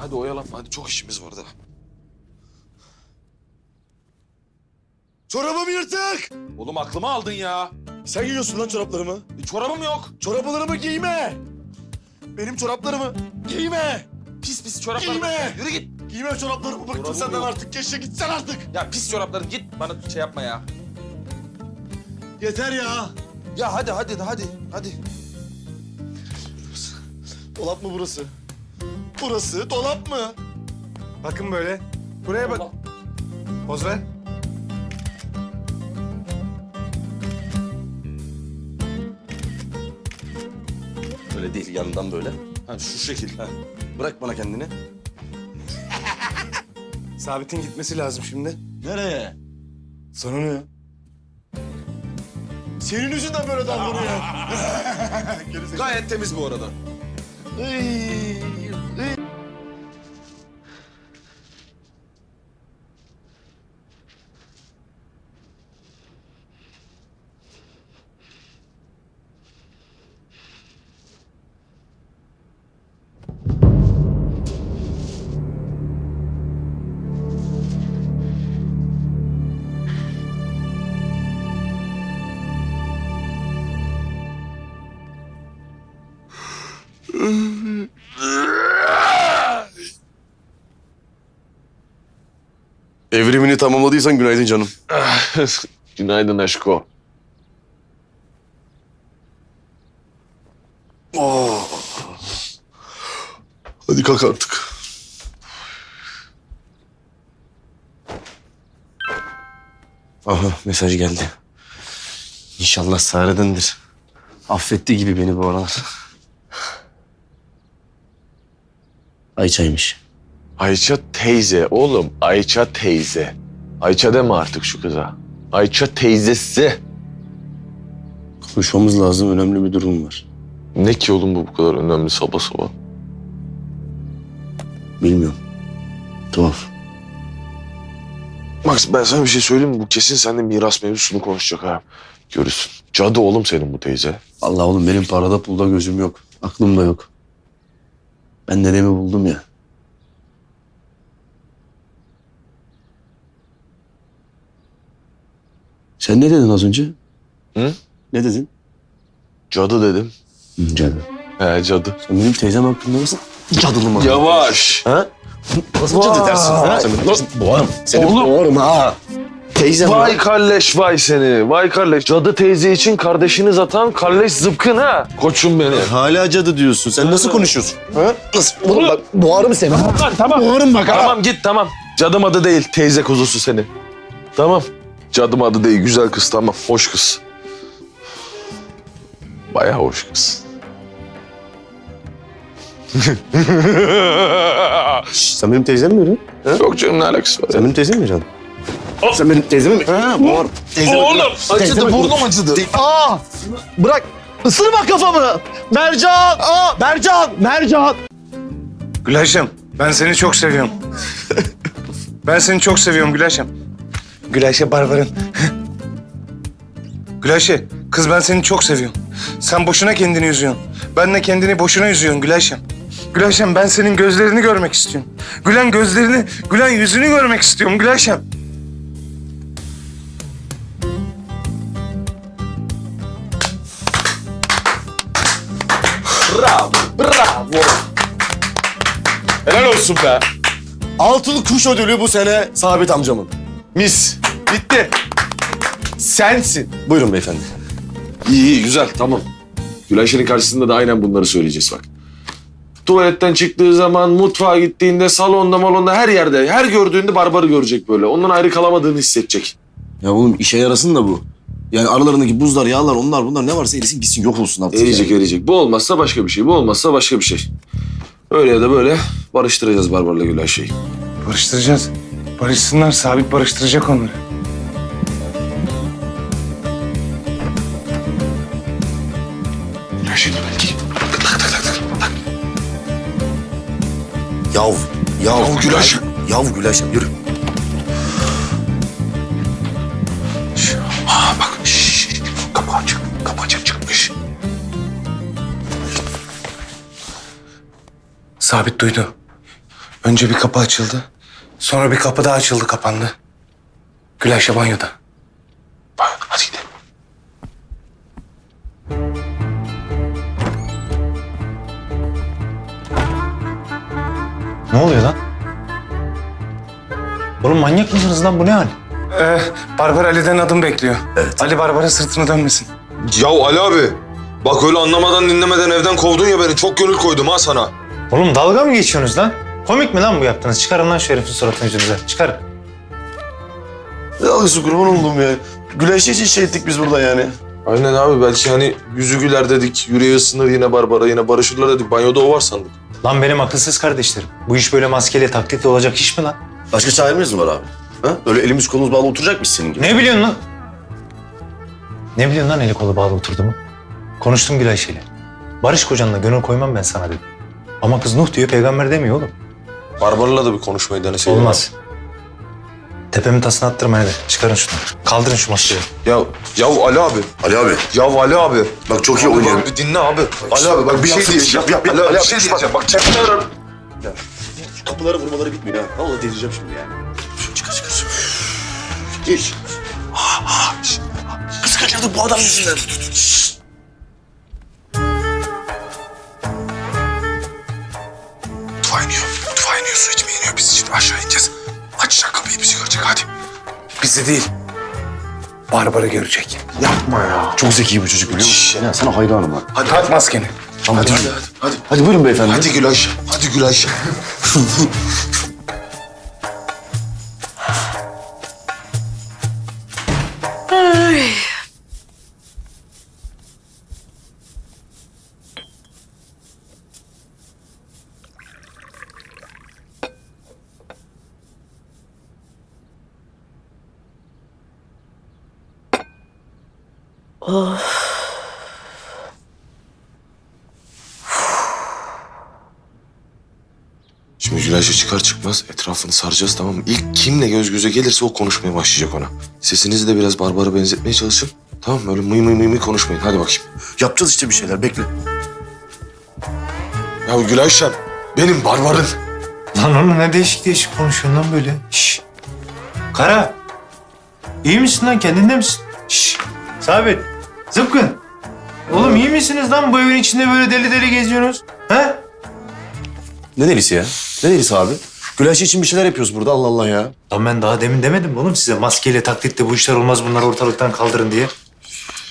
Hadi oyalanma hadi çok işimiz var daha. Çorabım yırtık. Oğlum aklımı aldın ya. Sen giyiyorsun lan çoraplarımı. E, çorabım yok. Çoraplarımı giyme. Benim çoraplarımı giyme. Pis pis çoraplar. Giyme. Yürü git. Giyme çoraplarımı. Bıktım Çorabım senden yok. artık. Keşke gitsen artık. Ya pis çorapların git bana şey yapma ya. Yeter ya. Ya hadi hadi hadi hadi. Dolap mı burası? Burası dolap mı? Bakın böyle. Buraya bak. Poz ver. Böyle değil yandan böyle. Ha şu şekil. Ha. Bırak bana kendini. Sabit'in gitmesi lazım şimdi. Nereye? Sana ne ya? Senin yüzünden böyle davranıyor. Gayet temiz bu arada. İy. Evrimini tamamladıysan günaydın canım. Günaydın aşko. Oh. Hadi kalk artık. Aha mesaj geldi. İnşallah Sare'dendir. Affetti gibi beni bu aralar. Ayça'ymış. Ayça teyze oğlum. Ayça teyze. Ayça deme artık şu kıza. Ayça teyzesi. Konuşmamız lazım. Önemli bir durum var. Ne ki oğlum bu bu kadar önemli sabah sabah? Bilmiyorum. Tuhaf. Max ben sana bir şey söyleyeyim mi? Bu kesin seninle miras mevzusunu konuşacak ha. Görürsün. Cadı oğlum senin bu teyze. Allah oğlum benim parada pulda gözüm yok. Aklım da yok. Ben dedemi buldum ya. Sen ne dedin az önce? Hı? Ne dedin? Cadı dedim. Hı, cadı. He cadı. Sen benim teyzem hakkında nasıl cadılı mı? Yavaş. Ha? Nasıl cadı dersin? Ha? Sen nasıl boğarım? Seni Oğlum. boğarım ha. Teyzem Vay ya. kalleş vay seni. Vay kalleş. Cadı teyze için kardeşiniz atan kalleş zıpkın ha. Koçum benim. Hala cadı diyorsun. Sen nasıl konuşuyorsun? Ha? Nasıl? Oğlum bak boğarım seni. tamam. Boğarım bak ha. Tamam git tamam. Cadım adı değil teyze kuzusu seni. Tamam. Cadım adı değil güzel kız tamam. Hoş kız. Bayağı hoş kız. Şş, sen benim teyzem mi öyle? Yok canım ne alakası var? Sen benim teyzem mi canım? Sen benim teyzemi mi? Ha, boğarım. Teyzemi. Oğlum acıdı burnum acıdı. Aa! Bırak! Isırma kafamı! Mercan! Aa! Mercan! Mercan! Gülayşem ben seni çok seviyorum. ben seni çok seviyorum Gülayşem. Gülayşe Barbar'ın. Gülayşe kız ben seni çok seviyorum. Sen boşuna kendini üzüyorsun. Ben de kendini boşuna üzüyorsun Gülayşem. Gülayşem ben senin gözlerini görmek istiyorum. Gülen gözlerini, gülen yüzünü görmek istiyorum Gülayşem. Bravo. Helal olsun be. Altılı kuş ödülü bu sene Sabit amcamın. Mis. Bitti. Sensin. Buyurun beyefendi. İyi iyi güzel tamam. Gülayşe'nin karşısında da aynen bunları söyleyeceğiz bak. Tuvaletten çıktığı zaman, mutfağa gittiğinde, salonda, malonda her yerde, her gördüğünde barbarı görecek böyle. Ondan ayrı kalamadığını hissedecek. Ya oğlum işe yarasın da bu. Yani aralarındaki buzlar, yağlar, onlar bunlar ne varsa erisin gitsin yok olsun artık. Eriyecek yani. eriyecek. Bu olmazsa başka bir şey, bu olmazsa başka bir şey. Öyle ya da böyle barıştıracağız Barbar'la Gülayşe'yi. Barıştıracağız. Barışsınlar, Sabit barıştıracak onları. Gülayşe'nin belki. Yav, yav. Yav Gülayşem. Yav Gülayşem yürü. Sabit duydu. Önce bir kapı açıldı. Sonra bir kapı daha açıldı kapandı. Gülayşe banyoda. Bak, hadi gidelim. Ne oluyor lan? Oğlum manyak mısınız lan bu ne hal? Ee, Barbar Ali'den adım bekliyor. Ali Barbar'a sırtını dönmesin. Ya Ali abi. Bak öyle anlamadan dinlemeden evden kovdun ya beni. Çok gönül koydum ha sana. Oğlum dalga mı geçiyorsunuz lan? Komik mi lan bu yaptığınız? Çıkarın lan şu herifin suratını yüzünüze. Çıkarın. Ne alıyorsun kurban oldum ya. Güleşe için şey ettik biz burada yani. Aynen abi belki hani yüzü güler dedik. Yüreği ısınır yine Barbara yine barışırlar dedik. Banyoda o var sandık. Lan benim akılsız kardeşlerim. Bu iş böyle maskeyle taklitle olacak iş mi lan? Başka çaremiz mi var abi? Ha? Öyle elimiz kolumuz bağlı oturacak mıyız senin gibi? Ne biliyorsun lan? Ne biliyorsun lan eli kolu bağlı oturduğumu? Konuştum Gülayşe'yle. Barış kocanla gönül koymam ben sana dedim. Ama kız Nuh diyor peygamber demiyor oğlum. Barbara'la da bir konuşmayı deneseydin. Olmaz. Tepemin tasını attırma hadi. Çıkarın şunu. Kaldırın şu maskeyi. Ya, ya Ali abi. Ali abi. Ya Ali abi. Bak çok iyi Abi oynuyor. bak bir dinle abi. Ali abi bak bir şey yapsın, diyeceğim. yap, yap, yap. Ali abi Ali bir abi, şey bak. diyeceğim. Bak çekiyorum. Şu kapıları vurmaları bitmiyor ha. Vallahi delireceğim şimdi yani. Şu çıkar çıkar. Geç. Kız kaçırdık bu adam yüzünden. Değil. Barbar'ı görecek. Çok zeki bu çocuk biliyor musun? Ya sana hayranım bak. Hadi tak maskeni. Hadi, Hadi hadi hadi. hadi buyurun beyefendi. Hadi Gülayşe. Hadi Gülayşe. Şimdi Gülayşe çıkar çıkmaz etrafını saracağız tamam mı? İlk kimle göz göze gelirse o konuşmaya başlayacak ona. Sesinizi de biraz Barbar'a benzetmeye çalışın. Tamam mı? Öyle mıy mıy mıy mıy konuşmayın. Hadi bakayım. Yapacağız işte bir şeyler bekle. Ya Gülayşem benim Barbar'ın. Lan oğlum ne değişik değişik konuşuyorsun lan böyle. Şş. Kara. İyi misin lan kendinde misin? Şş. Sabit. Zıpkın. Oğlum iyi misiniz lan bu evin içinde böyle deli deli geziyorsunuz? He? Ne delisi ya? Ne delisi abi? Güleşe için bir şeyler yapıyoruz burada Allah Allah ya. Lan ben daha demin demedim mi oğlum size maskeyle taklitle bu işler olmaz bunları ortalıktan kaldırın diye.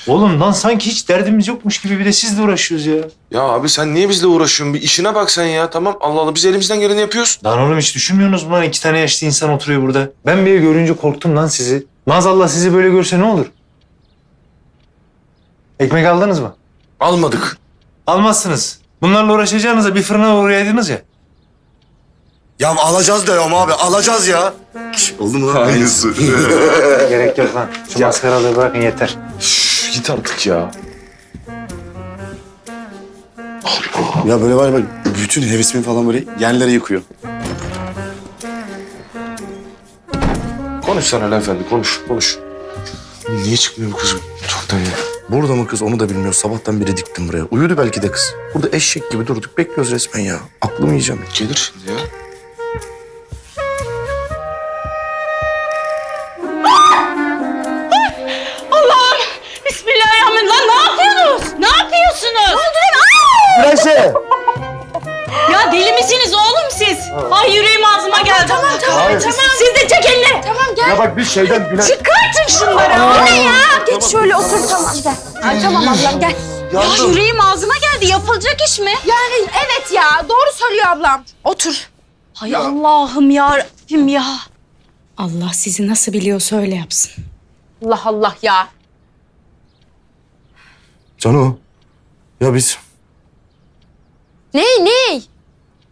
Oğlum lan sanki hiç derdimiz yokmuş gibi bir de sizle uğraşıyoruz ya. Ya abi sen niye bizle uğraşıyorsun? Bir işine bak sen ya tamam. Allah Allah biz elimizden geleni yapıyoruz. Lan oğlum hiç düşünmüyorsunuz mu lan iki tane yaşlı insan oturuyor burada. Ben bir görünce korktum lan sizi. Maazallah sizi böyle görse ne olur? Ekmek aldınız mı? Almadık. Almazsınız. Bunlarla uğraşacağınıza bir fırına uğrayaydınız ya. Ya alacağız diyorum abi alacağız ya. Oldu mu lan? Aynısı. Gerek yok lan. Şu maskaralığı bırakın yeter. Üf, git artık ya. ya böyle var ya bak bütün hevesimi falan böyle yerlere yıkıyor. Konuş sen Ali Efendi konuş konuş. Niye çıkmıyor bu kızım? Çoktan ya. Burada mı kız onu da bilmiyor. Sabahtan beri diktim buraya. Uyudu belki de kız. Burada eşek gibi durduk bekliyoruz resmen ya. Aklımı yiyeceğim. Gelir şimdi ya. Allah'ım! Bismillahirrahmanirrahim. Lan ne yapıyorsunuz? Ne yapıyorsunuz? Ne oldu Güleşe! Ya deli misiniz oğlum siz? Ay yüreğim ağzıma geldi. Tamam tamam tamam. Siz de çek elini. Tamam gel. Ya bak bir şeyden güle... Çıkartın şunları. Bu ne ya? Geç şöyle otur tamam gel. Ay, tamam ablam gel. Ya yüreğim ağzıma geldi. Yapılacak iş mi? Yani evet ya doğru söylüyor ablam. Otur. Hay Allah'ım ya Rabbim ya. Allah sizi nasıl biliyorsa öyle yapsın. Allah Allah ya. Cano. Ya biz... Ney ney?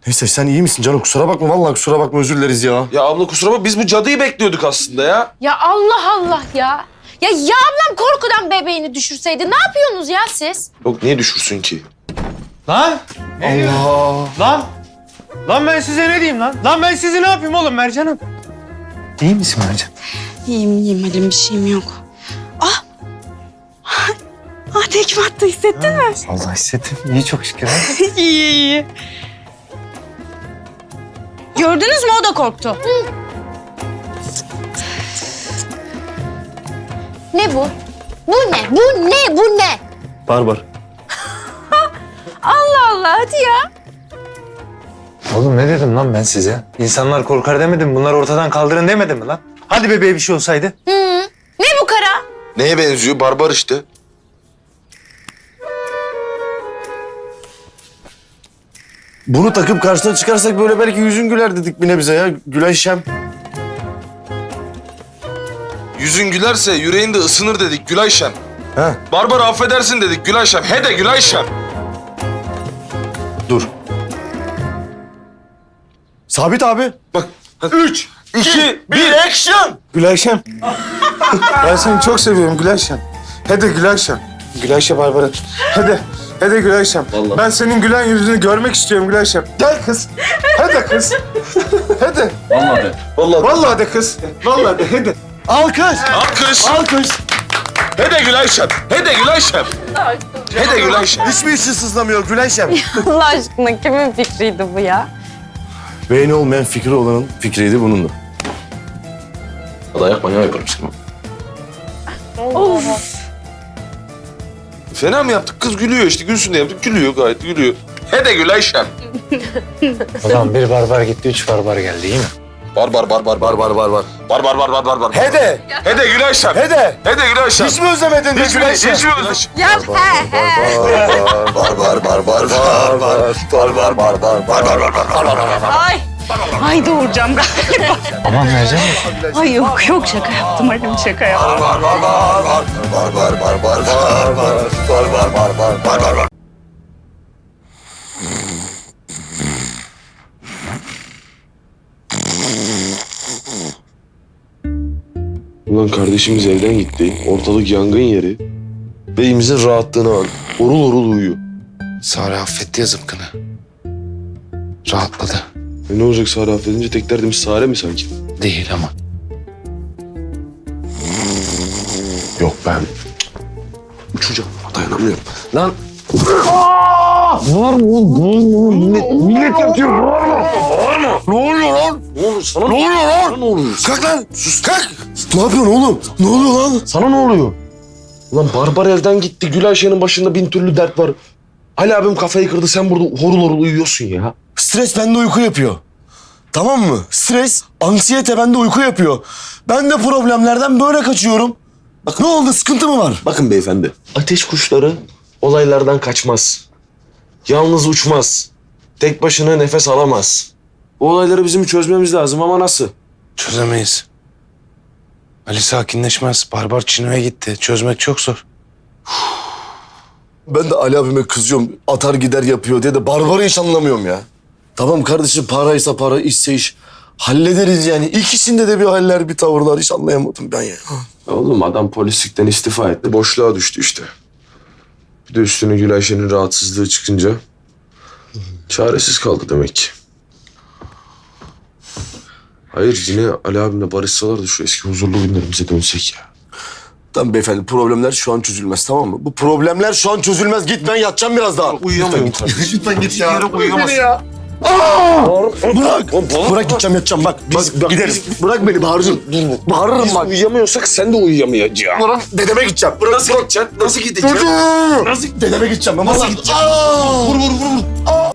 Neyse sen iyi misin Cano? Kusura bakma vallahi kusura bakma özür dileriz ya. Ya abla kusura bakma biz bu cadıyı bekliyorduk aslında ya. Ya Allah Allah ya. Ya ya ablam korkudan bebeğini düşürseydi ne yapıyorsunuz ya siz? Yok niye düşürsün ki? Lan! Allah! Lan! Lan ben size ne diyeyim lan? Lan ben size ne yapayım oğlum Mercan'ım? İyi misin Mercan? İyiyim iyiyim Halim bir şeyim yok. Ah! Ah tekme attı hissettin mi? Allah hissettim. İyi çok şükür. iyi iyi. Gördünüz mü o da korktu. Ne bu? Bu ne? Bu ne? Bu ne? Barbar. Allah Allah hadi ya. Oğlum ne dedim lan ben size? İnsanlar korkar demedim. Bunları ortadan kaldırın demedim mi lan? Hadi bebeğe bir şey olsaydı. Ne bu kara? Neye benziyor? Barbar işte. Bunu takıp karşısına çıkarsak böyle belki yüzün güler dedik bir nebze ya. Gülay Şem. Yüzün gülerse yüreğin de ısınır dedik Gülayşem. Ha. Barbar affedersin dedik Gülayşem. He de Gülayşem. Dur. Sabit abi. Bak. Üç, iki, bir, action! Gülayşem. ben seni çok seviyorum Gülayşem. Hadi Gülayşem. Gülayşem Barbara. Hadi. Hadi Gülayşem. Vallahi. Ben senin gülen yüzünü görmek istiyorum Gülayşem. Gel kız. Hadi kız. Hadi. Vallahi de. Vallahi. Vallahi de kız. Vallahi de hadi. Alkış. Alkış. Alkış. He de Gülayşem. He de Gülayşem. He de Gülayşem. Hiçbir işin sızlamıyor Gülay Şem. Allah aşkına kimin fikriydi bu ya? Beyni olmayan fikri olanın fikriydi bunun da. Dayak manyağı yaparım seni. Fena mı yaptık? Kız gülüyor işte. Gülsün de yaptık. Gülüyor gayet gülüyor. He de Gülayşem. O zaman bir barbar gitti, üç barbar geldi iyi mi? Barbar barbar barbar Var var var. barbar barbar barbar. He de. He de Gülayşem. He de. He de Gülayşem. Hiç mi özlemedin de Hiç mi? Gülay Şem? Hiç mi? Gülayşem. Ya he he. Var var var var var var var var var var var Ay. Ay doğuracağım galiba. Aman vereceğim mi? Ay yok yok şaka yaptım Halim şaka yaptım. var var var var var var var var var var var var var var var Ulan kardeşimiz evden gitti. Ortalık yangın yeri. Beyimizin rahatlığına bak. Orul orul uyuyor. Sare affetti ya zıpkını. Rahatladı. E ne olacak Sare affedince tek derdimiz Sare mi sanki? Değil ama. Yok ben Uçacağım. Dayanamıyorum. Lan Millet yatıyor. Bağırma. Bağırma. ne oluyor lan? Ne olur sana? Ne oluyor lan? Sana ne oluyor? Kalk lan. Sus kalk. Ne yapıyorsun oğlum? Ne oluyor lan? Sana ne oluyor? Ulan Barbar elden gitti. Gül Ayşe'nin başında bin türlü dert var. Ali abim kafayı kırdı. Sen burada horul horul uyuyorsun ya. Stres bende uyku yapıyor. Tamam mı? Stres, anksiyete bende uyku yapıyor. Ben de problemlerden böyle kaçıyorum. Bak ne oldu? Sıkıntı mı var? Bakın beyefendi. Ateş kuşları olaylardan kaçmaz. Yalnız uçmaz. Tek başına nefes alamaz. Bu olayları bizim çözmemiz lazım ama nasıl? Çözemeyiz. Ali sakinleşmez. Barbar Çino'ya gitti. Çözmek çok zor. Ben de Ali abime kızıyorum. Atar gider yapıyor diye de barbarı hiç anlamıyorum ya. Tamam kardeşim paraysa para, işse iş. Hallederiz yani. İkisinde de bir haller, bir tavırlar hiç anlayamadım ben ya. Oğlum adam polislikten istifa etti. Boşluğa düştü işte. Bir de üstüne Gül Ayşe'nin rahatsızlığı çıkınca çaresiz kaldı demek ki. Hayır yine Ali abimle barışsalar da şu eski huzurlu günlerimize dönsek ya. Tamam beyefendi problemler şu an çözülmez tamam mı? Bu problemler şu an çözülmez. Git ben yatacağım biraz daha. Uyuyamıyorum Lütfen git ya. uyuyamazsın. Bırak. Bırak gideceğim yatacağım bak. Biz bak, giderim. biz- Bırak beni bağırırım. Bağırırım Biz bak. uyuyamıyorsak sen de uyuyamayacaksın. Bırak dedeme gideceğim. Bırak. Nasıl gideceksin? Nasıl gideceksin? Nasıl? Dedeme gideceğim. Ben nasıl gideceğim? Vur vur vur vur.